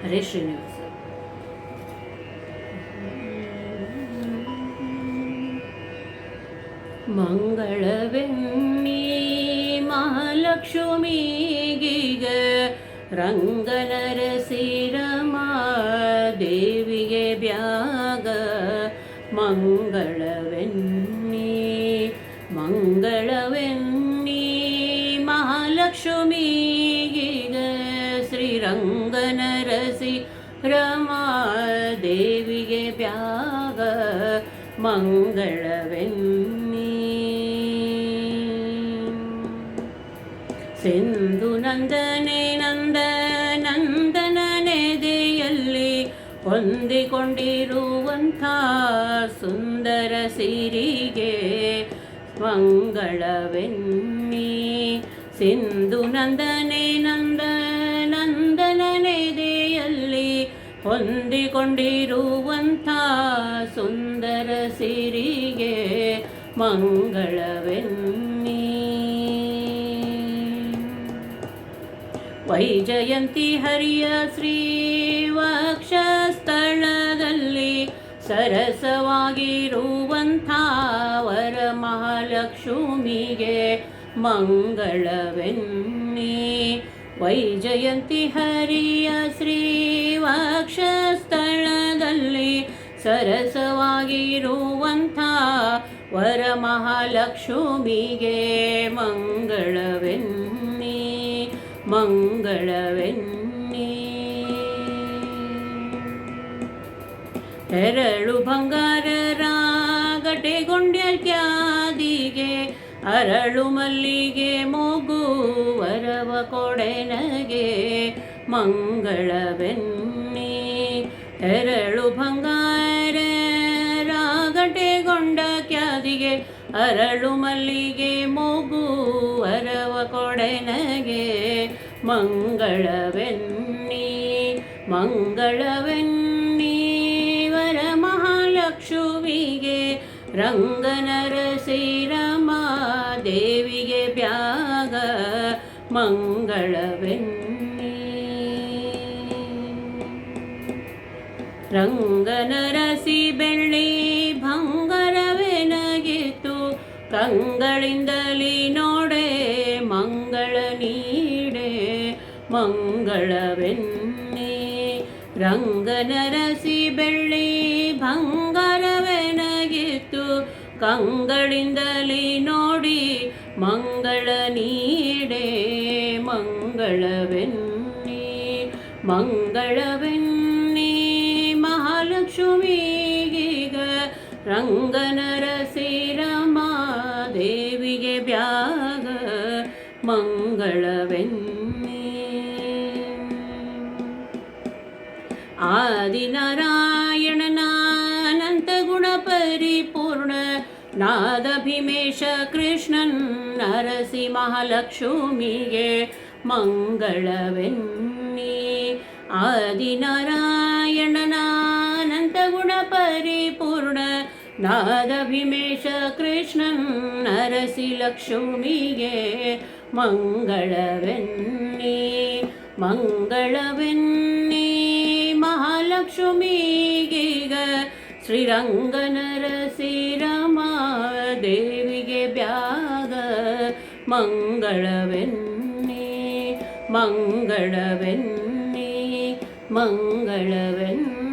ಹರೇ ಶ್ರೀನಿವಾಸ ಮಂಗಳವೆನ್ನಿ ಮಹಾಲಕ್ಷ್ಮೀಗೀಗ ರಂಗನರಸಿರಮ ದೇವಿಗೆ ಬ್ಯಾಗ ಮಂಗಳವೆನ್ನಿ ಮಂಗಳವೆನ್ನಿ ಮಹಾಲಕ್ಷ್ಮೀಗೀಗ ಶ್ರೀರಂಗನರಸಿ ರಮಾ ದೇವಿಗೆ ಬ್ಯಾಗ ಮಂಗಳವೆನ್ನಿ. ಸಿಂಧು ನಂದನೆ ನಂದ ನಂದನ ನೆದೆಯಲ್ಲಿ ಹೊಂದಿಕೊಂಡಿರುವಂಥ ಸುಂದರ ಸಿರಿಗೆ ಮಂಗಳವೆನ್ನಿ. ಸಿಂಧು ನಂದನೆ ನಂದ ನಂದನ ನೆದೆಯಲ್ಲಿ ಹೊಂದಿಕೊಂಡಿರುವಂಥ ಸುಂದರ ಸಿರಿಗೆ ಮಂಗಳವೆನ್ನಿ. ವೈಜಯಂತಿ ಹರಿಯ ಸ್ಥಳದಲ್ಲಿ ಸರಸವಾಗಿರುವಂಥ ವರ ಮಹಾಲಕ್ಷ್ಮಿಗೆ ಮಂಗಳವೆನ್ನಿ. ವೈಜಯಂತಿ ಹರಿಯ ಶ್ರೀವಾಕ್ಷಸ್ಥಳದಲ್ಲಿ ಸರಸವಾಗಿರುವಂಥ ವರ ಮಹಾಲಕ್ಷ್ಮಿಗೆ ಮಂಗಳವೆನ್ನಿ ಮಂಗಳವೆನ್ನಿ. ಹೆರಳು ಬಂಗಾರರ ಗಟೆಗೊಂಡ್ಯಾದಿಗೆ ಅರಳು ಮಲ್ಲಿಗೆ ಮೂಗು ವರವ ಕೊಡೆನಗೆ ಮಂಗಳವೆನ್ನಿ. ಹೆರಳು ಬಂಗಾರ, ರಾಗಟೆಗೊಂಡ ಕ್ಯಾದಿಗೆ ಅರಳು ಮಲ್ಲಿಗೆ ಮೂಗು ಅರವ ಕೊಡೆನಗೆ ಮಂಗಳವೆನ್ನಿ. ಮಂಗಳವೆನ್ನಿ ವರ ಮಹಾಲಕ್ಷ್ಮಿಗೆ ರಂಗನರಸಿರಮ ದೇವಿಗೆ ಬ್ಯಾಗ ಮಂಗಳವೆನ್ನಿ. ರಂಗನರಸಿ ಬೆಳ್ಳಿ ಭಂಗರವೆನಗಿತು. ಕಂಗಳಿಂದಲಿ ನೋಡೆ ಮಂಗಳ ನೀಡೆ. ಮಂಗಳವೆನ್ನಿ. ರಂಗನರಸಿ ಬೆಳ್ಳಿ ಭಂಗರವೆನಗಿತು. ಕಂಗಳಿಂದಲಿ ನೋಡಿ ಮಂಗಳ ನೀಡೆ. ಮಂಗಳವೆನ್ನಿ ಮಂಗಳವೆನ್ನಿ ಮಹಾಲಕ್ಷ್ಮಿಗೀಗ ರಂಗನರಸಿರಮ ದೇವಿಗೆ ಬ್ಯಾಗ ಮಂಗಳವೆನ್ನಿ ಆದಿನಾರಾಯಣನ नादभिमेष कृष्णन् नरसिंहलक्ष्मीये मङ्गलवेन्नी आदिनारायणनानन्तगुणपरिपूर्ण नादभिमेष कृष्णन् नरसिलक्ष्मीये मङ्गलवेन्नी मङ्गलवेन्नी महालक्ष्मीगीग ನರಸಿ ಲಕ್ಷ್ಮಿಗೆ ಮಂಗಳವೆನ್ನಿ ಮಂಗಳವೆನ್ನಿ ಮಹಾಲಕ್ಷ್ಮಿಗೀಗ ಶ್ರೀರಂಗನರಸಿರಮ ದೇವಿಗೆ ಬ್ಯಾಗ ಮಂಗಳವೆನ್ನಿ ಮಂಗಳವೆನ್ನಿ ಮಂಗಳವೆನ್ನಿ